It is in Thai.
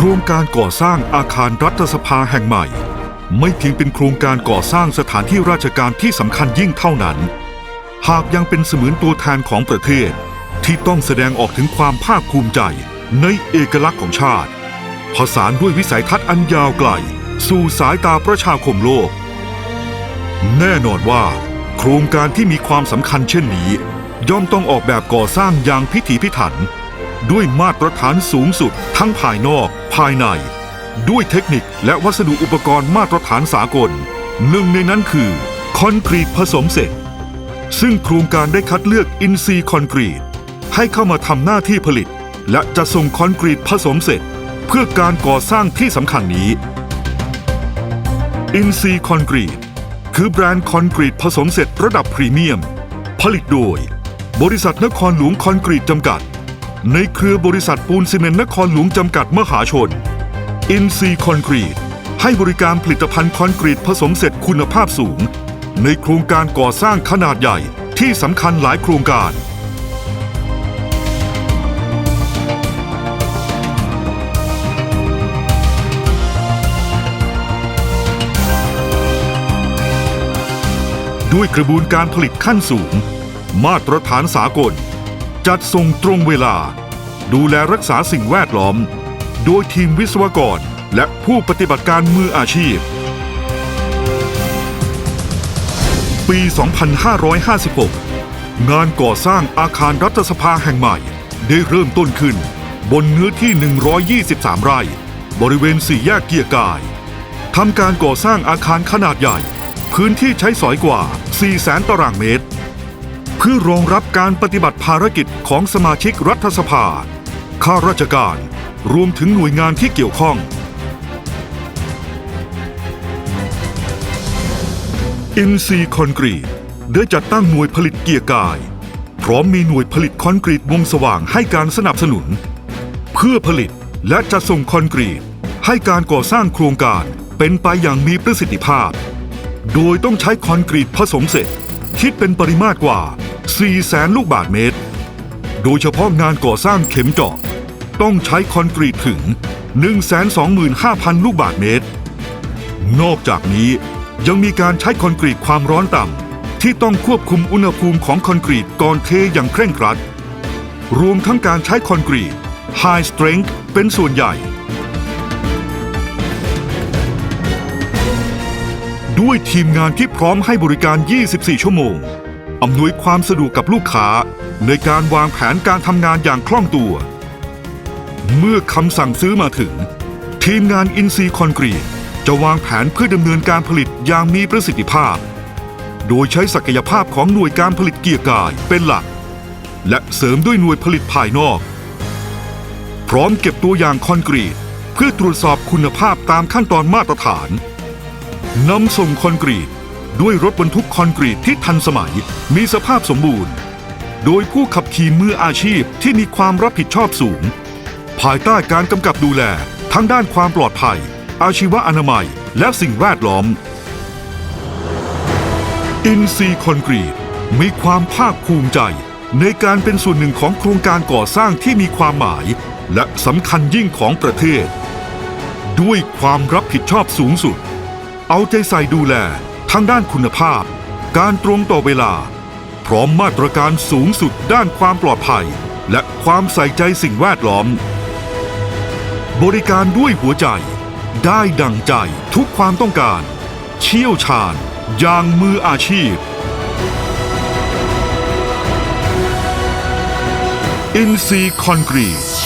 โครงการก่อสร้างอาคารรัฐสภาแห่งใหม่ ไม่เพียงเป็นโครงการก่อสร้างสถานที่ราชการที่สำคัญยิ่งเท่านั้น หากยังเป็นเสมือนตัวแทนของประเทศ ที่ต้องแสดงออกถึงความภาคภูมิใจในเอกลักษณ์ของชาติ ผสานด้วยวิสัยทัศน์อันยาวไกล สู่สายตาประชาคมโลก แน่นอนว่า โครงการที่มีความสำคัญเช่นนี้ ย่อมต้องออกแบบก่อสร้างอย่างพิถีพิถัน ด้วยมาตรฐานสูงสุด ทั้งภายนอก ภายใน ด้วยเทคนิคและวัสดุอุปกรณ์มาตรฐานสากล หนึ่งในนั้นคือ คอนกรีตผสมเสร็จ ซึ่งโครงการได้คัดเลือกอินซีคอนกรีต ให้เข้ามาทำหน้าที่ผลิต และจะส่งคอนกรีตผสมเสร็จ เพื่อการก่อสร้างที่สำคัญนี้อินซีคอนกรีตคือแบรนด์คอนกรีตผสมเสร็จระดับพรีเมียม ผลิตโดย บริษัทนครหลวงคอนกรีตจำกัด ในเครือบริษัทปูนซีเมนต์นครหลวงจำกัดมหาชน อินซีคอนกรีต ให้บริการผลิตภัณฑ์คอนกรีตผสมเสร็จคุณภาพสูง ในโครงการก่อสร้างขนาดใหญ่ที่สำคัญหลายโครงการ ด้วยกระบวนการผลิตขั้นสูง มาตรฐานสากล จัดส่งตรงเวลา ดูแลรักษาสิ่งแวดล้อม โดยทีมวิศวกรและผู้ปฏิบัติการมืออาชีพ ปี 2556 งานก่อสร้างอาคารรัฐสภาแห่งใหม่ ได้เริ่มต้นขึ้น บนเนื้อที่ 123 ไร่ บริเวณสี่แยกเกียร์กายทำการก่อสร้างอาคารขนาดใหญ่ พื้นที่ใช้สอยกว่า 400,000 ตารางเมตร เพื่อรองรับการปฏิบัติภารกิจของสมาชิกรัฐสภา ข้าราชการ รวมถึงหน่วยงานที่เกี่ยวข้อง อินซีคอนกรีตได้จัดตั้งหน่วยผลิตเกียร์กาย พร้อมมีหน่วยผลิตคอนกรีตวงสว่างให้การสนับสนุน เพื่อผลิตและจะส่งคอนกรีต ให้การก่อสร้างโครงการเป็นไปอย่างมีประสิทธิภาพ โดยต้องใช้คอนกรีตผสมเสร็จ คิดเป็นปริมาตรกว่า 4แสนลูกบาทเมตร โดยเฉพาะงานก่อสร้างเข็มเจาะต้องใช้คอนกรีตถึง 125,000 ลูกบาทเมตร นอกจากนี้ยังมีการใช้คอนกรีตความร้อนต่ำที่ต้องควบคุมอุณหภูมิของคอนกรีตก่อนเทอย่างเคร่งครัด รวมทั้งการใช้คอนกรีต High Strength เป็นส่วนใหญ่ ด้วยทีมงานที่พร้อมให้บริการ 24 ชั่วโมง อำนวยความสะดวกกับลูกค้าในการวางแผนการทำงานอย่างคล่องตัว เมื่อคำสั่งซื้อมาถึง ทีมงานอินซีคอนกรีตจะวางแผนเพื่อดำเนินการผลิตอย่างมีประสิทธิภาพ โดยใช้ศักยภาพของหน่วยการผลิตเกียร์กายเป็นหลัก และเสริมด้วยหน่วยผลิตภายนอก พร้อมเก็บตัวอย่างคอนกรีตเพื่อตรวจสอบคุณภาพตามขั้นตอนมาตรฐานนำส่งคอนกรีต ด้วยรถบรรทุกคอนกรีตที่ทันสมัย มีสภาพสมบูรณ์ โดยผู้ขับขี่มืออาชีพที่มีความรับผิดชอบสูง ภายใต้การกำกับดูแลทั้งด้านความปลอดภัย อาชีวอนามัย และสิ่งแวดล้อม อินซีคอนกรีตมีความภาคภูมิใจ ในการเป็นส่วนหนึ่งของโครงการก่อสร้างที่มีความหมาย และสำคัญยิ่งของประเทศ ด้วยความรับผิดชอบสูงสุด เอาใจใส่ดูแล ทั้งด้านคุณภาพ การตรงต่อเวลา พร้อมมาตรการสูงสุดด้านความปลอดภัย และความใส่ใจสิ่งแวดล้อม บริการด้วยหัวใจ ได้ดังใจทุกความต้องการ เชี่ยวชาญอย่างมืออาชีพ อินซีคอนกรีต